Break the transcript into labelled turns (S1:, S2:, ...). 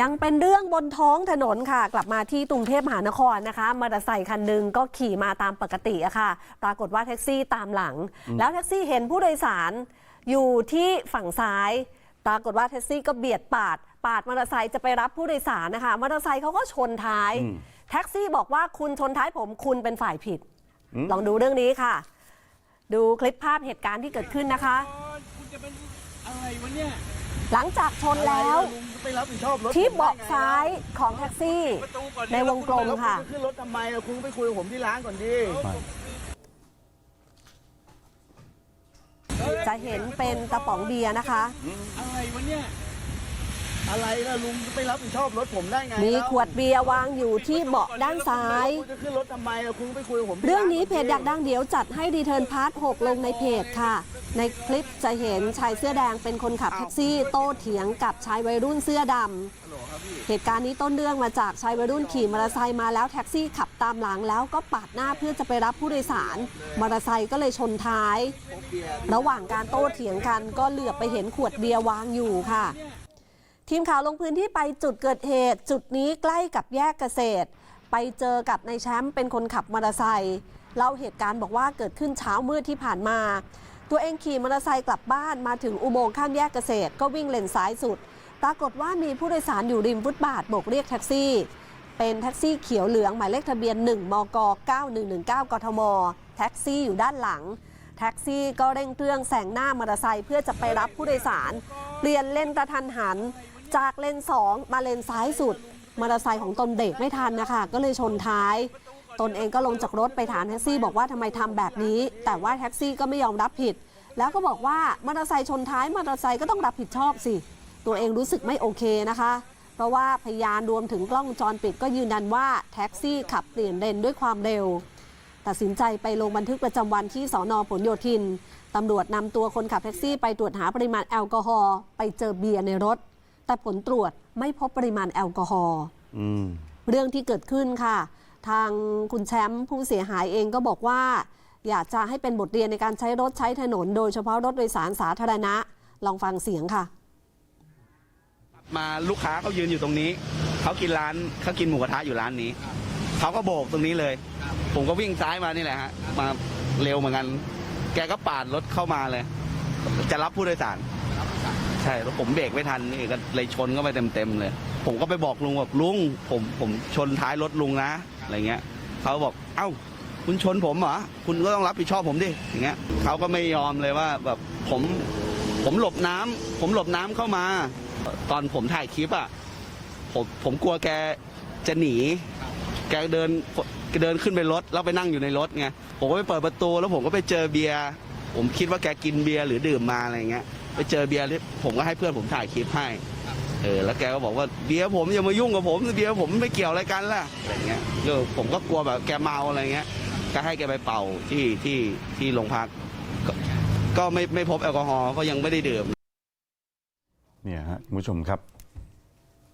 S1: ยังเป็นเรื่องบนท้องถนนค่ะ กลับมาที่กรุงเทพมหานครนะคะมอเตอร์ไซคันหนึ่งก็ขี่มาตามปกติอะค่ะ ปรากฏว่าแท็กซี่ตามหลัง แล้วแท็กซี่เห็นผู้โดยสารอยู่ที่ฝั่งซ้าย ปรากฏว่าแท็กซี่ก็เบียดปาด ปาดมอเตอร์ไซค์จะไปรับผู้โดยสารนะคะมอเตอร์ไซค์เขาก็ชนท้าย แท็กซี่บอกว่าคุณชนท้ายผมคุณเป็นฝ่ายผิด ลองดูเรื่องนี้ค่ะ ดูคลิปภาพเหตุการณ์ที่เกิดขึ้นนะคะ
S2: คุณจะเป็นอะไรวะเนี่ย
S1: หลังจากชนแล้ว
S2: ลุงไปรับผิดชอบรถ
S1: ที่
S2: ผม
S1: เบาะ
S2: ได้ไง
S1: ซ้ายของแท็กซี่
S2: ประตูก่อนดิ
S1: ในวงกลมค่ะ
S2: แล้วณจขึ้นรถทำไมล่ะคุณไปคุยกับผมที่ร้านก่อนดิ
S1: จะเห็นเป็นกระป๋องเบียร์นะคะ
S2: อะไรวะเนี่ยอะไรล่ะลุงไปรับผิดชอบรถผมได้ไง
S1: มี
S2: แล้ว
S1: ขวดเบียร์วางอยู่ที่เบาะด้านซ้าย
S2: คุณจะขึ้นรถทำไมล่ะคุณไปคุยกับผมที่
S1: เรื่องนี้เพจ
S2: ก่
S1: อยากดังเดี๋ยวจัดให้ดีเทิร์นพาร์ท 6 ลงในเพจค่ะ ในคลิปจะเห็นชายเสื้อแดงเป็นคนขับแท็กซี่โต้เถียงกับชายวัยรุ่นเสื้อดำเหตุการณ์นี้ต้นเรื่องมาจากชายวัยรุ่นขี่มอเตอร์ไซค์มาแล้วแท็กซี่ขับตามหลังแล้วก็ปาดหน้าเพื่อจะไปรับผู้โดยสารมอเตอร์ไซค์ก็เลยชนท้าย ระหว่างการโต้เถียงกันก็เหลือบไปเห็นขวดเบียร์วางอยู่ค่ะ ทีมข่าวลงพื้นที่ไปจุดเกิดเหตุ จุดนี้ใกล้กับแยกเกษตร ไปเจอกับนายแชมป์เป็นคนขับมอเตอร์ไซค์เล่าเหตุการณ์บอกว่าเกิดขึ้นเช้ามืดที่ผ่านมา ตัวเองขี่มอเตอร์ไซค์กลับบ้านมาถึงอุโมงค์ข้ามแยกเกษตร ก็วิ่งเลนซ้ายสุด ปรากฏว่ามีผู้โดยสารอยู่ริมฟุตบาทโบกเรียกแท็กซี่ เป็นแท็กซี่เขียวเหลืองหมายเลขทะเบียน 1 มก 9119 กทม แท็กซี่อยู่ด้านหลัง แท็กซี่ก็เร่งเครื่องแซงหน้ามอเตอร์ไซค์เพื่อจะไปรับผู้โดยสาร เปลี่ยนเลนกระทันหัน จากเลน2มาเลนซ้ายสุดมอเตอร์ไซค์ของตนเบรกไม่ทันนะคะ ก็เลยชนท้าย ตนเองก็ลงจากรถไปถามแท็กซี่บอกว่าทำไมทำแบบนี้ แต่ว่าแท็กซี่ก็ไม่ยอมรับผิด แล้วก็บอกว่ามอเตอร์ไซค์ชนท้ายมอเตอร์ไซค์ก็ต้องรับผิดชอบสิ ตัวเองรู้สึกไม่โอเคนะคะ เพราะว่าพยานรวมถึงกล้องวงจรปิดก็ยืนยันว่าแท็กซี่ขับเปลี่ยนเลนด้วยความเร็ว ตัดสินใจไปลงบันทึกประจำวันที่สอนอผลโยธินตำรวจนำตัวคนขับแท็กซี่ไปตรวจหาปริมาณแอลกอฮอล์ไปเจอเบียร์ในรถ แต่ผลตรวจไม่พบปริมาณแอลกอฮอล์
S3: อืม
S1: เรื่องที่เกิดขึ้นค่ะ ทางคุณแชมป์ผู้เสียหายเองก็บอกว่า อยากจะให้เป็นบทเรียนในการใช้รถใช้ถนน โดยเฉพาะรถโดยสารสาธารณะ ลองฟังเสียงค่ะ
S3: มาลูกค้าเขายืนอยู่ตรงนี้ เขากินร้านเขากินหมูกระทะอยู่ร้านนี้ เขาก็โบกตรงนี้เลย ผมก็วิ่งซ้ายมานี่แหละฮะ มาเร็วเหมือนกัน แกก็ปาดรถเข้ามาเลย จะรับผู้โดยสาร ใช่แล้วผมเบรกไม่ทันนี่ก็เลยชนเข้าไปเต็มๆเลย ผมก็ไปบอกลุงแบบลุง ผมผมชนท้ายรถลุงนะ อะไรเงี้ยเขาบอกเอ้าคุณชนผมเหรอคุณก็ต้องรับผิดชอบผมดิอย่างเงี้ยเขาก็ไม่ยอมเลยว่าแบบผมผมหลบน้ำผมหลบน้ำเข้ามา ตอนผมถ่ายคลิปอะผมผมกลัวแกจะหนี แกเดินแกเดินขึ้นไปรถแล้วไปนั่งอยู่ในรถไงผมก็ไปเปิดประตูแล้วผมก็ไปเจอเบียร์ผมคิดว่าแกกินเบียร์หรือดื่มมาอะไรเงี้ยไปเจอเบียร์ผมก็ให้เพื่อนผมถ่ายคลิปให้ เออแล้วแกก็บอกว่าเบียร์ผมอย่ามายุ่งกับผมเบียร์ผมไม่เกี่ยวอะไรกันล่ะอะไรเงี้ยเออผมก็กลัวแบบแกเมาอะไรเงี้ยก็ให้แกไปเป่าที่ที่ที่โรงพักก็ก็ไม่ไม่พบแอลกอฮอล์เพราะยังไม่ได้ดื่ม
S4: เนี่ยฮะคุณผู้ชมครับ